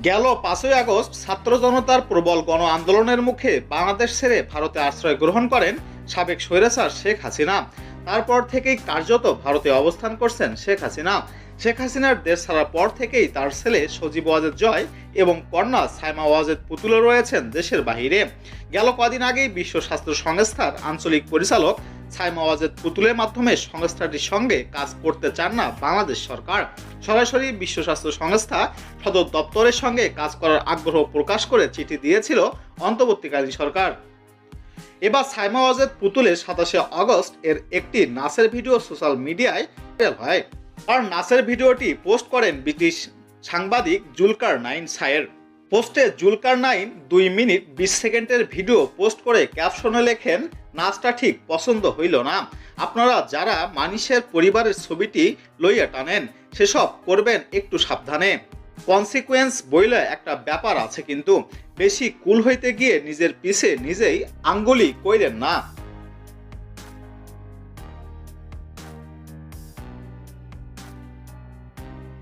গেল পাঁচই আগস্ট ছাত্র জনতার প্রবল গণ আন্দোলনের মুখে বাংলাদেশ ছেড়ে ভারতে আশ্রয় গ্রহণ করেন সাবেক স্বৈরাচার শেখ হাসিনা। তারপর থেকেই কার্যত ভারতে অবস্থান করছেন শেখ হাসিনা। শেখ হাসিনার দেশ ছাড়ার পর থেকেই তার ছেলে সজীব ওয়াজেদ জয় এবং কন্যা সাইমা ওয়াজেদ পুতুলে রয়েছেন দেশের বাহিরে। গেল কদিন আগেই বিশ্ব স্বাস্থ্য সংস্থার আঞ্চলিক পরিচালক ওয়াজেদ পুতুলের মাধ্যমে সংস্থাটির সঙ্গে কাজ করতে চান না বাংলাদেশ সরকার। সরাসরি বিশ্ব স্বাস্থ্য সংস্থা সদর দপ্তরের সঙ্গে কাজ করার আগ্রহ প্রকাশ করে চিঠি দিয়েছিল অন্তর্বর্তীকালীন সরকার। এবার সাইমা ওয়াজেদ পুতুলের সাতাশে আগস্ট এর একটি নাচের ভিডিও সোশ্যাল মিডিয়ায় ভাইরাল হয়। আর নাচের ভিডিওটি পোস্ট করেন ব্রিটিশ সাংবাদিক জুলকার নাইন সায়ের। পোস্টে জুলকার নাইন দুই মিনিট বিশ সেকেন্ডের ভিডিও পোস্ট করে ক্যাপশনে লেখেন, নাচটা ঠিক, পছন্দ হইল না। আপনারা যারা মানুষের পরিবারের ছবিটি লইয়া টানেন, সেসব করবেন একটু সাবধানে। কনসিকুয়েন্স বইলে একটা ব্যাপার আছে কিন্তু, বেশি কুল হইতে গিয়ে নিজের পিছে নিজেই আঙ্গুলি কইলেন না।